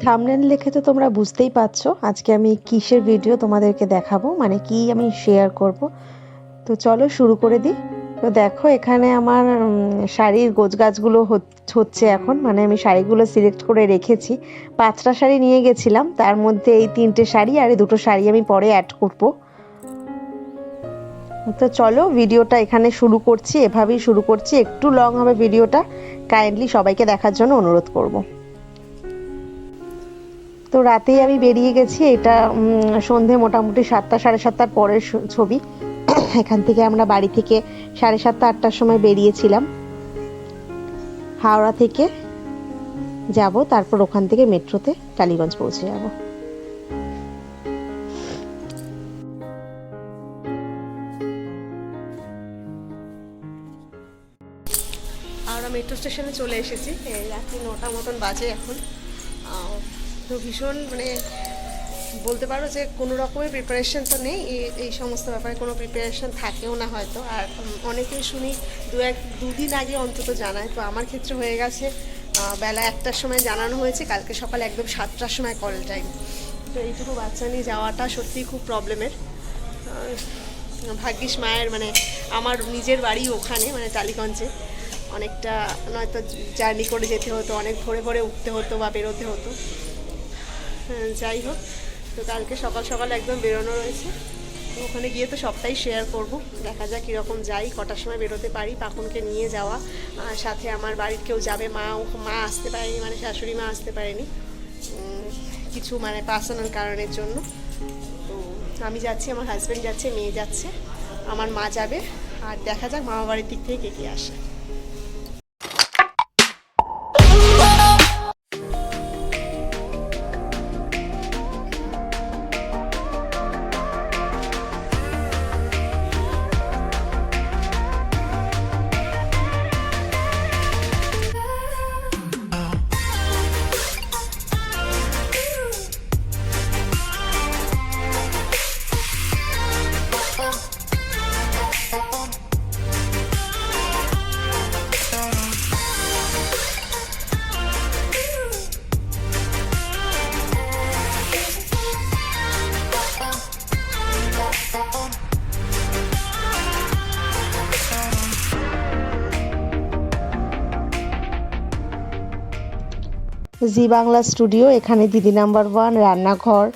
Thumbnail দেখে তো তোমরা বুঝতেই পারছ। আজকে আমি কিসের ভিডিও তোমাদেরকে দেখাবো? মানে কি আমি শেয়ার করব? তো চলো শুরু করে দিই। তো দেখো, এখানে আমার শাড়ির গোছগাছগুলো হচ- হচ্ছে এখন। মানে আমি শাড়িগুলো সিলেক্ট করে রেখেছি। পাঁচটা শাড়ি নিয়ে গেছিলাম। তার মধ্যে এই তিনটে শাড়ি আর এই দুটো শাড়ি আমি পরে অ্যাড করব। তো চলো ভিডিওটা এখানে শুরু করছি। এভাবেই শুরু করছি। একটু লং হবে ভিডিওটা কাইন্ডলি সবাইকে দেখার জন্য অনুরোধ করব। তো রাতেই আমি বেরিয়ে গেছি। এটা সন্ধে মোটামুটি সাতটা, সাড়ে সাতটার পরের ছবি। এখান থেকে আমরা বাড়ি থেকে সাড়ে সাতটা, আটটার সময় বেরিয়েছিলাম। হাওড়া থেকে যাব, তারপর ওখান থেকে মেট্রোতে টালিগঞ্জ পৌঁছে যাব। আমরা মেট্রো স্টেশনে চলে এসেছি। রাত্রি নটা মতন বাজে এখন। তো ভীষণ মানে বলতে পারো যে কোনো রকমের প্রিপারেশন তো নেই। এই- সমস্ত ব্যাপারে কোনো প্রিপারেশন থাকেও না হয়তো। আর অনেকেই শুনি দু এক, দুদিন আগে অন্তত জানায়। তো আমার ক্ষেত্রে হয়ে গেছে বেলা একটার সময় জানানো হয়েছে। কালকে সকাল একদম সাতটার সময় কল টাইম তো এইটুকু বাচ্চা নিয়ে যাওয়াটা সত্যিই খুব প্রবলেমের ভাগ্যিস মায়ের মানে আমার নিজের বাড়ি ওখানে মানে টালিগঞ্জে। অনেকটা নয়তো জার্নি করে যেতে হতো, অনেক ভোরে ভোরে উঠতে হতো বা বেরোতে হতো। যাই হোক। তো কালকে সকাল সকাল একদম বেরোনো রয়েছে। তো ওখানে গিয়ে তো সবটাই শেয়ার করব। দেখা যাক কীরকম যাই। কটার সময় বেরোতে পারি, পাখনকে নিয়ে যাওয়া। আর সাথে আমার বাড়ির কেউ যাবে, মা মা আসতে পারেনি মানে শাশুড়ি মা আসতে পারেনি। কিছু মানে পার্সোনাল কারণের জন্য। তো আমি যাচ্ছি, আমার হাজব্যান্ড যাচ্ছে, মেয়ে যাচ্ছে। আমার মা যাবে। আর দেখা যাক মামা বাড়ির দিক থেকে কে কে আসে। জি বাংলা স্টুডিও, এখানে দিদি নাম্বার ওয়ান, রান্নাঘর,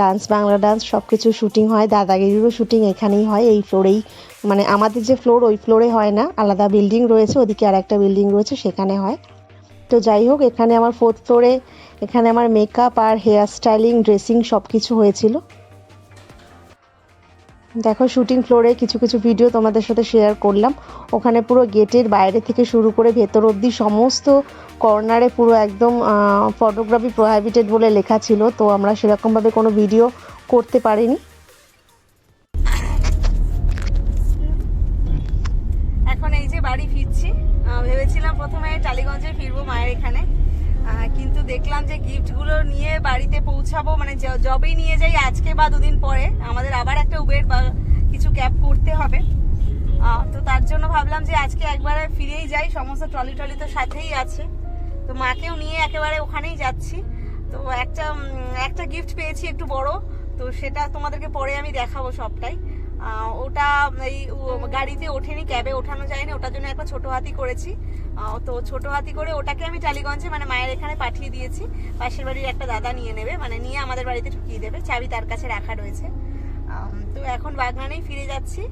ডান্স, বাংলা ডান্স সব কিছু শ্যুটিং হয়, দাদাগিরিরও শ্যুটিং এখানেই হয়, এই ফ্লোরেই। মানে আমাদের যে ফ্লোর, ওই ফ্লোরে হয় না, আলাদা বিল্ডিং রয়েছে, ওদিকে আর একটা বিল্ডিং রয়েছে, সেখানে হয়। তো যাই হোক, এখানে আমার ফোর্থ ফ্লোরে এখানে আমার মেকআপ আর হেয়ার স্টাইলিং ড্রেসিং সব কিছু হয়েছিল। দেখো শুটিং ফ্লোরে কিছু কিছু ভিডিও তোমাদের সাথে শেয়ার করলাম। ওখানে পুরো গেটের বাইরে থেকে শুরু করে ভেতর অবধি সমস্ত কর্নারে পুরো একদম ফটোগ্রাফি প্রোহাইবিটেড বলে লেখা ছিল। তো আমরা সেরকমভাবে কোনো ভিডিও করতে পারিনি। এখন এই যে বাড়ি ফিরছি। ভেবেছিলাম প্রথমে টালিগঞ্জে ফিরবো মায়ের এখানে। দেখলাম যে গিফটগুলো নিয়ে বাড়িতে পৌঁছাবো মানে যবেই নিয়ে যাই আজকে বা দুদিন পরে। আমাদের আবার একটা উবের বা কিছু ক্যাব করতে হবে। তো তার জন্য ভাবলাম যে আজকে একবারে ফিরেই যাই, সমস্ত ট্রলি ট্রলি তো সাথেই আছে। তো মাকেও নিয়ে একেবারে ওখানেই যাচ্ছি। তো একটা একটা গিফট পেয়েছি একটু বড়, তো সেটা তোমাদেরকে পরে আমি দেখাবো সবটাই। ওটা এই গাড়িতে ওঠেনি, ক্যাবে ওঠানো যায়নি, ওটার জন্য একটা ছোট হাতি করেছি। তো ছোট হাতি করে ওটাকে আমি টালিগঞ্জে মানে মায়ের এখানে পাঠিয়ে দিয়েছি। পাশের বাড়ির একটা দাদা নিয়ে নেবে মানে নিয়ে আমাদের বাড়িতে ঢুকিয়ে দেবে, চাবি তার কাছে রাখা রয়েছে। তো এখন বাগনানেই ফিরে যাচ্ছি।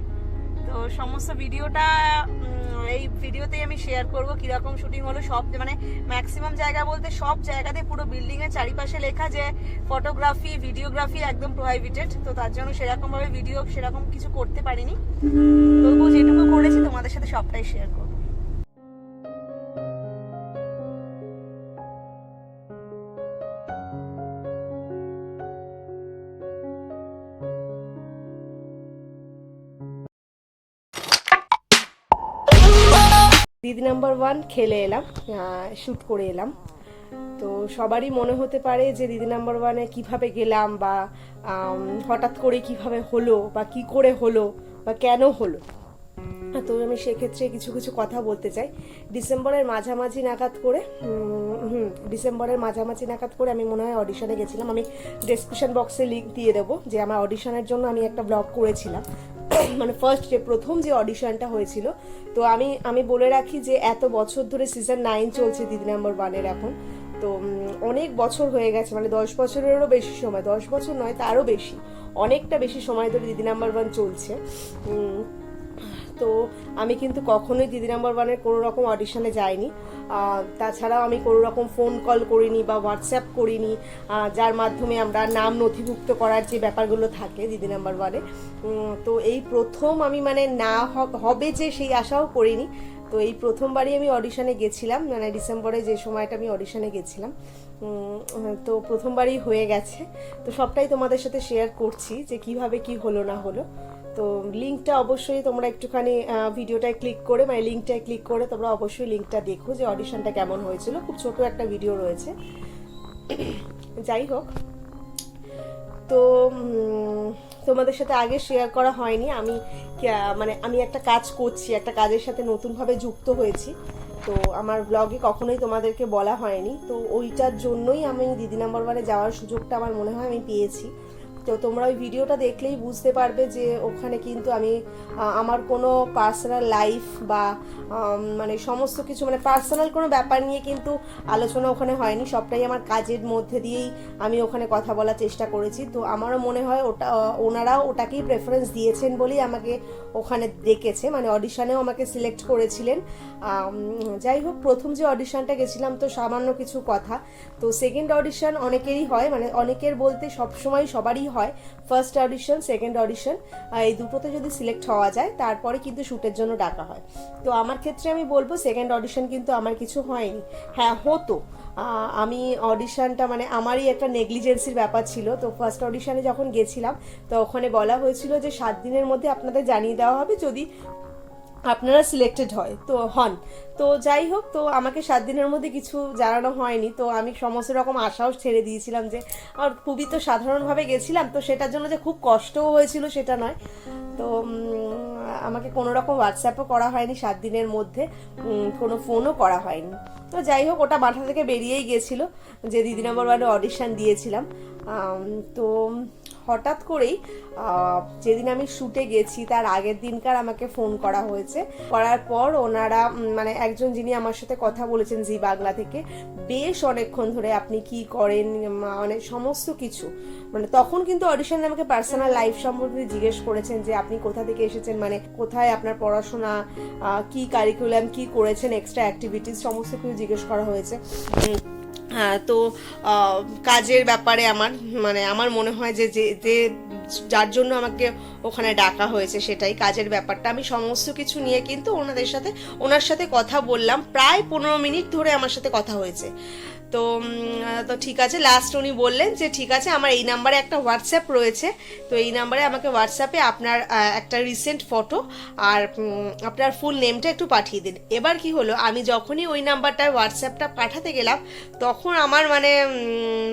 তো সমস্ত ভিডিওটা এই ভিডিওতেই আমি শেয়ার করব কীরকম শুটিং হলো, সব মানে ম্যাক্সিমাম জায়গা বলতে সব জায়গাতে পুরো বিল্ডিং এর চারিপাশে লেখা যে ফটোগ্রাফি ভিডিওগ্রাফি একদম প্রোহাইবিটেড তো তার জন্য সেরকম ভাবে ভিডিও সেরকম কিছু করতে পারিনি। তবু যেটুকু করেছি তোমাদের সাথে সবটাই শেয়ার করব। দিদি নাম্বার ওয়ান খেলে এলাম শ্যুট করে এলাম। তো সবারই মনে হতে পারে যে দিদি নাম্বার ওয়ানে কীভাবে গেলাম বা হঠাৎ করে কীভাবে হলো বা কি করে হলো বা কেন হলো। তো আমি সেক্ষেত্রে কিছু কিছু কথা বলতে চাই। ডিসেম্বরের মাঝামাঝি নাগাদ করে হুম, ডিসেম্বরের মাঝামাঝি নাগাদ করে আমি মনে হয় অডিশনে গেছিলাম। আমি ডেসক্রিপশন বক্সে লিঙ্ক দিয়ে দেবো যে আমার অডিশনের জন্য আমি একটা ব্লগ করেছিলাম। মানে ফার্স্ট যে প্রথম যে অডিশনটা হয়েছিল, তো আমি আমি বলে রাখি যে এত বছর ধরে সিজন নাইন চলছে দিদি নাম্বার ওয়ানের এখন। তো অনেক বছর হয়ে গেছে মানে দশ বছরেরও বেশি সময়, দশ বছর নয়, তারও বেশি, অনেকটা বেশি সময় ধরে দিদি নাম্বার ওয়ান চলছে। তো আমি কিন্তু কখনোই দিদি নাম্বার ওয়ানের কোনো রকম অডিশনে যাইনি। তাছাড়াও আমি কোনো রকম ফোন কল করিনি বা হোয়াটসঅ্যাপ করিনি। যার মাধ্যমে আমরা নাম নথিভুক্ত করার যে ব্যাপারগুলো থাকে দিদি নাম্বার ওয়ানে। তো এই প্রথম আমি মানে না হবে যে সেই আশাও করিনি। তো এই প্রথমবারই আমি অডিশনে গেছিলাম মানে ডিসেম্বরে যে সময়টা আমি অডিশনে গেছিলাম। তো প্রথমবারই হয়ে গেছে। তো সবটাই তোমাদের সাথে শেয়ার করছি যে কীভাবে কি হলো না হলো। তো লিঙ্কটা অবশ্যই তোমরা একটুখানি ভিডিওটায় ক্লিক করে মানে লিঙ্কটায় ক্লিক করে তোমরা অবশ্যই লিঙ্কটা দেখো যে অডিশনটা কেমন হয়েছিল। খুব ছোট একটা ভিডিও রয়েছে। যাই হোক। তো তোমাদের সাথে আগে শেয়ার করা হয়নি। আমি মানে আমি একটা কাজ করছি, একটা কাজের সাথে নতুনভাবে যুক্ত হয়েছি। তো আমার ব্লগে কখনোই তোমাদেরকে বলা হয়নি। তো ওইটার জন্যই আমি দিদি নাম্বার ওয়ানে যাওয়ার সুযোগটা আমার মনে হয় আমি পেয়েছি। তো তোমরা ওই ভিডিওটা দেখলেই বুঝতে পারবে যে ওখানে কিন্তু আমি আমার কোনো পার্সোনাল লাইফ বা মানে সমস্ত কিছু মানে পার্সোনাল কোনো ব্যাপার নিয়ে কিন্তু আলোচনা ওখানে হয়নি। সবটাই আমার কাজের মধ্যে দিয়েই আমি ওখানে কথা বলার চেষ্টা করেছি। তো আমারও মনে হয় ওটা, ওনারাও ওটাকেই প্রেফারেন্স দিয়েছেন বলেই আমাকে ওখানে ডেকেছে। মানে অডিশনেও আমাকে সিলেক্ট করেছিলেন। যাই হোক, প্রথম যে অডিশনটা গেছিলাম তো সামান্য কিছু কথা। তো সেকেন্ড অডিশন অনেকেরই হয়। মানে অনেকের বলতে সবসময় সবারই হয়। ফার্স্ট অডিশন সেকেন্ড অডিশন এই দুটোতে যদি সিলেক্ট হওয়া যায়, তারপরে কিন্তু শ্যুটের জন্য ডাকা হয়। তো আমার ক্ষেত্রে আমি বলব সেকেন্ড অডিশন কিন্তু আমার কিছু হয়নি। হ্যাঁ হতো। আমি অডিশনটা মানে আমারই একটা নেগলিজেন্সির ব্যাপার ছিল। তো ফার্স্ট অডিশনে যখন গেছিলাম, তো ওখানে বলা হয়েছিল যে সাত দিনের মধ্যে আপনাদের জানিয়ে দেওয়া হবে। যদি আপনারা সিলেক্টেড হয়। তো হন। তো যাই হোক, তো আমাকে সাত দিনের মধ্যে কিছু জানানো হয়নি। তো আমি সমস্ত রকম আশাও ছেড়ে দিয়েছিলাম যে, আর খুবই তো সাধারণভাবে গেছিলাম, তো সেটার জন্য যে খুব কষ্টও হয়েছিল সেটা নয়। তো আমাকে কোনো রকম হোয়াটসঅ্যাপও করা হয়নি সাত দিনের মধ্যে কোনো ফোনও করা হয়নি। তো যাই হোক, ওটা মাথা থেকে বেরিয়েই গিয়েছিল যে দিদি নম্বর ওয়ানে অডিশন দিয়েছিলাম। তো হঠাৎ করেই যেদিন আমি শুটে গেছি তার আগের দিনকার আমাকে ফোন করা হয়েছে। করার পর ওনারা মানে একজন যিনি আমার সাথে কথা বলেছেন জি বাংলা থেকে বেশ অনেকক্ষণ ধরে আপনি কি করেন মানে সমস্ত কিছু মানে তখন কিন্তু অডিশনে আমাকে পার্সোনাল লাইফ সম্পর্কে জিজ্ঞেস করেছেন যে আপনি কোথা থেকে এসেছেন মানে কোথায় আপনার পড়াশোনা কি কারিকুলাম কি করেছেন এক্সট্রা অ্যাক্টিভিটিস সমস্ত কিছু জিজ্ঞেস করা হয়েছে। হ্যাঁ তো কাজের ব্যাপারে আমার মানে আমার মনে হয় যে যে যে যার জন্য আমাকে ওখানে ডাকা হয়েছে সেটাই, কাজের ব্যাপারটা। আমি সমস্ত কিছু নিয়ে কিন্তু ওনাদের সাথে, ওনার সাথে কথা বললাম। প্রায় পনেরো মিনিট ধরে আমার সাথে কথা হয়েছে। তো তো ঠিক আছে লাস্ট উনি বললেন যে, ঠিক আছে, আমার এই নাম্বারে একটা হোয়াটসঅ্যাপ রয়েছে। তো এই নাম্বারে আমাকে হোয়াটসঅ্যাপে আপনার একটা রিসেন্ট ফটো আর আপনার ফুল নেমটা একটু পাঠিয়ে দিন। এবার কি হলো, আমি যখনই ওই নাম্বারটায় হোয়াটসঅ্যাপটা পাঠাতে গেলাম, তখন আমার মানে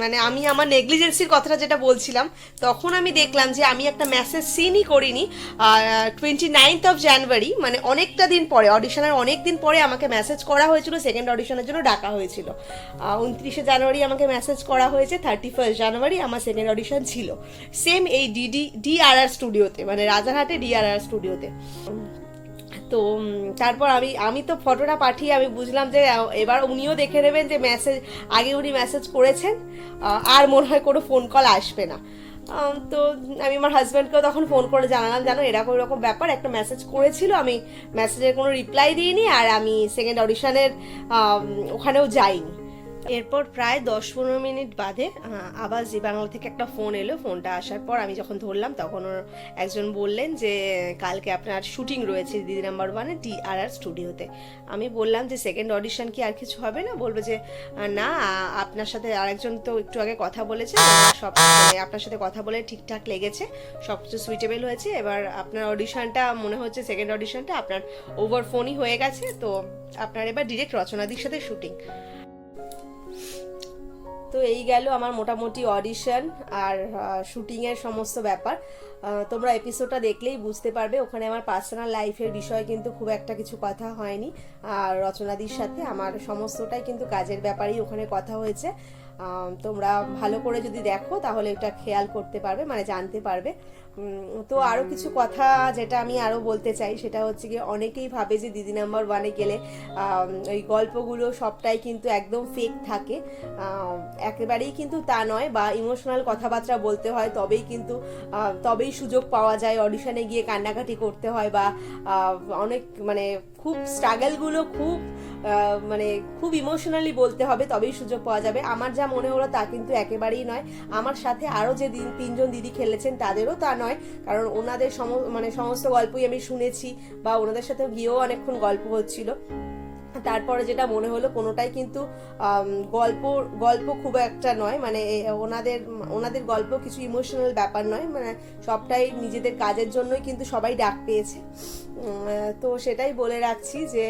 মানে আমি আমার নেগলিজেন্সির কথাটা যেটা বলছিলাম, তখন আমি দেখলাম যে আমি একটা মেসেজ সিনই করিনি টোয়েন্টি নাইনথ অফ জানুয়ারি মানে অনেকটা দিন পরে অডিশনের অনেক দিন পরে আমাকে মেসেজ করা হয়েছিল সেকেন্ড অডিশনের জন্য ডাকা হয়েছিল। উনত্রিশে জানুয়ারি আমাকে মেসেজ করা হয়েছে থার্টি ফার্স্ট জানুয়ারি আমার সেকেন্ড অডিশন ছিল। সেম এই ডিডি ডিআরআর স্টুডিওতে মানে রাজারহাটে ডিআরআর স্টুডিওতে তো তারপর আমি আমি তো ফটোটা পাঠিয়ে আমি বুঝলাম যে এবার উনিও দেখে নেবেন যে মেসেজ আগে উনি মেসেজ করেছেন আর মনে হয় কোনো ফোন কল আসবে না। তো আমি আমার হাজব্যান্ডকেও তখন ফোন করে জানালাম, জানো, এরকম এরকম ব্যাপার। একটা মেসেজ করেছিল, আমি মেসেজের কোনো রিপ্লাই দিইনি, আর আমি সেকেন্ড অডিশনের ওখানেও যাইনি। এরপর প্রায় দশ পনেরো মিনিট বাদে আবার জি বাংলা থেকে একটা ফোন এলো। ফোনটা আসার পর আমি যখন ধরলাম, তখন ওর একজন বললেন যে, কালকে আপনার শুটিং রয়েছে দিদি নাম্বার ওয়ানে ডি আর আর স্টুডিওতে। আমি বললাম যে, সেকেন্ড অডিশন কি আর কিছু হবে না? বলবে যে না, আপনার সাথে আরেকজন তো একটু আগে কথা বলেছে সব মানে আপনার সাথে কথা বলে ঠিকঠাক লেগেছে, সব কিছু সুইটেবল হয়েছে। এবার আপনার অডিশনটা, মনে হচ্ছে সেকেন্ড অডিশনটা আপনার ওভার ফোনই হয়ে গেছে, তো আপনার এবার ডিরেক্ট রচনাদির সাথে শুটিং তো এই গেল আমার মোটামুটি অডিশন আর শুটিংয়ের সমস্ত ব্যাপার। তোমরা এপিসোডটা দেখলেই বুঝতে পারবে, ওখানে আমার পার্সোনাল লাইফের বিষয়ে কিন্তু খুব একটা কিছু কথা হয়নি। আর রচনাদির সাথে আমার সমস্তটাই কিন্তু কাজের ব্যাপারেই ওখানে কথা হয়েছে। তোমরা ভালো করে যদি দেখো, তাহলে এটা খেয়াল করতে পারবে মানে জানতে পারবে। তো আরও কিছু কথা যেটা আমি আরও বলতে চাই, সেটা হচ্ছে কি অনেকেই ভাবে যে দিদি নাম্বার ওয়ানে গেলে ওই গল্পগুলো সবটাই কিন্তু একদম ফেক থাকে। একেবারেই কিন্তু তা নয়, বা ইমোশনাল কথাবার্তা বলতে হয়, তবেই কিন্তু তবেই সুযোগ পাওয়া যায়। অডিশনে গিয়ে কান্নাকাটি করতে হয়, বা অনেক মানে খুব স্ট্রাগলগুলো খুব মানে খুব ইমোশনালি বলতে হবে, তবেই সুযোগ পাওয়া যাবে। আমার যা মনে হলো তা কিন্তু একেবারেই নয়। আমার সাথে আরও যে তিনজন দিদি খেলেছেন, তাদেরও তা নয়। কারণ ওনাদের সম মানে সমস্ত গল্পই আমি শুনেছি বা ওনাদের সাথে গিয়েও অনেকক্ষণ গল্প হচ্ছিল। তারপরে যেটা মনে হলো কোনোটাই কিন্তু গল্প গল্প খুব একটা নয়। মানে ওনাদের ওনাদের গল্প কিছু ইমোশনাল ব্যাপার নয়। মানে সবটাই নিজেদের কাজের জন্যই কিন্তু সবাই ডাক পেয়েছে। তো সেটাই বলে রাখছি যে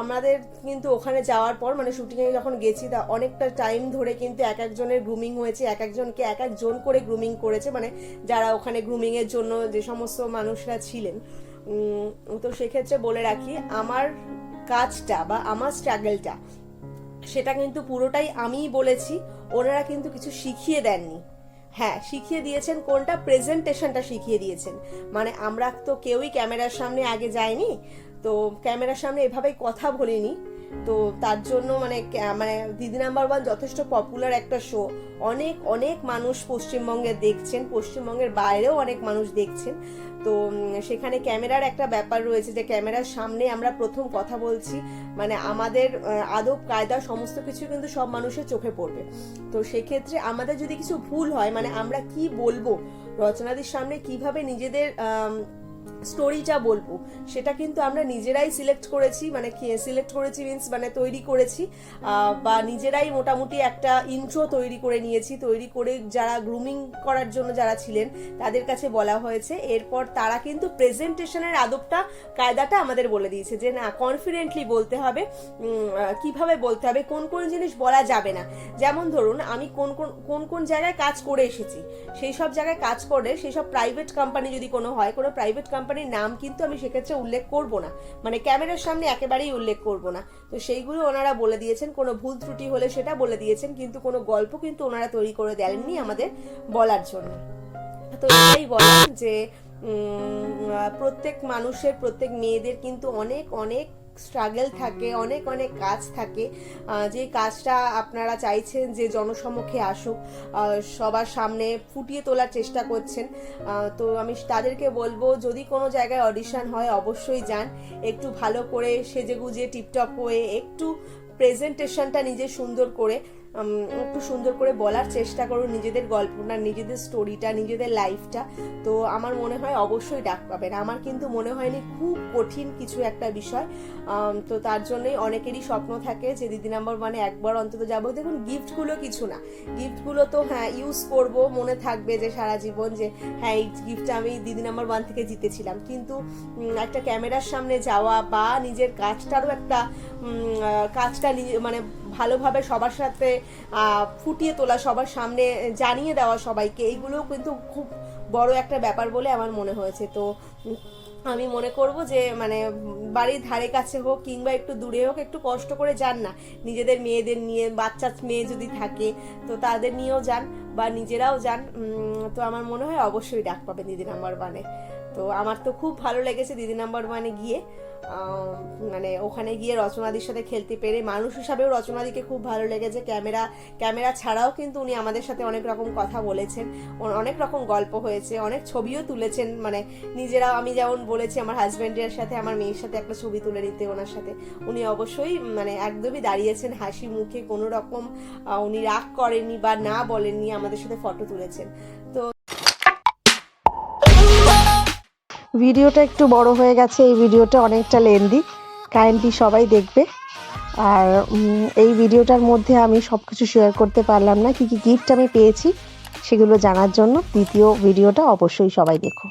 আমাদের কিন্তু ওখানে যাওয়ার পর মানে শুটিংয়ে যখন গেছি, তা অনেকটা টাইম ধরে কিন্তু এক একজনের গ্রুমিং হয়েছে, এক একজনকে এক একজন করে গ্রুমিং করেছে। মানে যারা ওখানে গ্রুমিংয়ের জন্য যে সমস্ত মানুষরা ছিলেন। তো সেক্ষেত্রে বলে রাখি, আমার কাজটা বা আমার স্ট্রাগলটা সেটা কিন্তু পুরোটাই আমিই বলেছি, ওনারা কিন্তু কিছু শিখিয়ে দেননি। হ্যাঁ শিখিয়ে দিয়েছেন, কোনটা? প্রেজেন্টেশনটা শিখিয়ে দিয়েছেন। মানে আমরা তো কেউই ক্যামেরার সামনে আগে যাইনি, তো ক্যামেরার সামনে এভাবেই কথা বলিনি। তো তার জন্য মানে মানে দিদি নাম্বার ওয়ান যথেষ্ট পপুলার একটা শো অনেক অনেক মানুষ পশ্চিমবঙ্গে দেখছেন, পশ্চিমবঙ্গের বাইরেও অনেক মানুষ দেখছেন। তো সেখানে ক্যামেরার একটা ব্যাপার রয়েছে যে ক্যামেরার সামনে আমরা প্রথম কথা বলছি মানে আমাদের আদব, কায়দা সমস্ত কিছু কিন্তু সব মানুষের চোখে পড়বে। তো সেক্ষেত্রে আমাদের যদি কিছু ভুল হয় মানে আমরা কি বলব, রচনাদির সামনে কীভাবে নিজেদের স্টোরিটা বলব, সেটা কিন্তু আমরা নিজেরাই সিলেক্ট করেছি মানে সিলেক্ট করেছি মিনস মানে তৈরি করেছি বা নিজেরাই মোটামুটি একটা ইন্ট্রো তৈরি করে নিয়েছি, তৈরি করে যারা গ্রুমিং করার জন্য যারা ছিলেন, তাদের কাছে বলা হয়েছে। এরপর তারা কিন্তু প্রেজেন্টেশনের আদবটা, কায়দাটা আমাদের বলে দিয়েছে যে, না কনফিডেন্টলি বলতে হবে কীভাবে বলতে হবে, কোন কোন জিনিস বলা যাবে না। যেমন ধরুন, আমি কোন কোন কোন কোন জায়গায় কাজ করে এসেছি, সেই সব জায়গায় কাজ করে সেই সব প্রাইভেট কোম্পানি যদি কোনো হয়, কোনো প্রাইভেট কোম্পানির নাম কিন্তু আমি সেক্ষেত্রে উল্লেখ করব না। মানে ক্যামেরার সামনে একেবারেই উল্লেখ করব না। তো সেইগুলো ওনারা বলে দিয়েছেন, কোনো ভুল ত্রুটি হলে সেটা বলে দিয়েছেন, কিন্তু কোনো গল্প কিন্তু ওনারা তৈরি করে দেননি আমাদের বলার জন্য। তো এটাই বলেন যে প্রত্যেক মানুষের, প্রত্যেক মেয়েদের কিন্তু অনেক অনেক স্ট্রাগল থাকে, অনেক অনেক কাজ থাকে। যে কাজটা আপনারা চাইছেন যে জনসমক্ষে আসুক সবার সামনে ফুটিয়ে তোলার চেষ্টা করছেন তো আমি তাদেরকে বলব, যদি কোনো জায়গায় অডিশন হয়, অবশ্যই যান। একটু ভালো করে সেজে গুজে টিপটপ হয়ে একটু প্রেজেন্টেশনটা নিজে সুন্দর করে একটু সুন্দর করে বলার চেষ্টা করুন নিজেদের গল্পটা, নিজেদের স্টোরিটা নিজেদের লাইফটা তো আমার মনে হয় অবশ্যই ডাক পাবেন। আমার কিন্তু মনে হয়নি খুব কঠিন কিছু একটা বিষয়। তো তার জন্যই অনেকেরই স্বপ্ন থাকে যে দিদি নাম্বার ওয়ানে একবার অন্তত যাব। দেখুন গিফটগুলো কিছু না। গিফটগুলো তো হ্যাঁ ইউজ করব। মনে থাকবে যে সারা জীবন যে হ্যাঁ এই গিফটটা আমি দিদি নাম্বার ওয়ান থেকে জিতেছিলাম। কিন্তু একটা ক্যামেরার সামনে যাওয়া বা নিজের কাজটারও একটা কাজটা মানে ভালোভাবে সবার সাথে ফুটিয়ে তোলা, সবার সামনে জানিয়ে দেওয়া সবাইকে এইগুলোও কিন্তু খুব বড় একটা ব্যাপার বলে আমার মনে হয়েছে। তো আমি মনে করব যে মানে বাড়ির ধারে কাছে হোক কিংবা একটু দূরে হোক, একটু কষ্ট করে যান না। নিজেদের মেয়েদের নিয়ে, বাচ্চা মেয়ে যদি থাকে, তো তাদের নিয়েও যান বা নিজেরাও যান। তো আমার মনে হয় অবশ্যই ডাক পাবে দিদি নাম্বার ওয়ানে। তো আমার তো খুব ভালো লেগেছে দিদি নাম্বার ওয়ানে গিয়ে। মানে ওখানে গিয়ে রচনাদির সাথে খেলতে পেরে মানুষ হিসাবেও রচনাদিকে খুব ভালো লেগেছে। ক্যামেরা ক্যামেরা ছাড়াও কিন্তু উনি আমাদের সাথে অনেক রকম কথা বলেছেন। অনেক রকম গল্প হয়েছে, অনেক ছবিও তুলেছেন। মানে নিজেরা, আমি যেমন বলেছি, আমার হাজব্যান্ডের সাথে, আমার মেয়ের সাথে একটা ছবি তুলে নিতে ওনার সাথে। উনি অবশ্যই মানে একদমই দাঁড়িয়েছেন হাসি মুখে কোনো রকম উনি রাগ করেননি বা না বলেননি, আমাদের সাথে ফটো তুলেছেন। তো ভিডিওটা একটু বড় হয়ে গেছে, এই ভিডিওটা অনেকটা লেন্দি কাইন্ডলি সবাই দেখবে। আর এই ভিডিওটার মধ্যে আমি সব কিছু শেয়ার করতে পারলাম না, কি কি গিফট আমি পেয়েছি সেগুলো জানার জন্য। দ্বিতীয় ভিডিওটা অবশ্যই সবাই দেখো।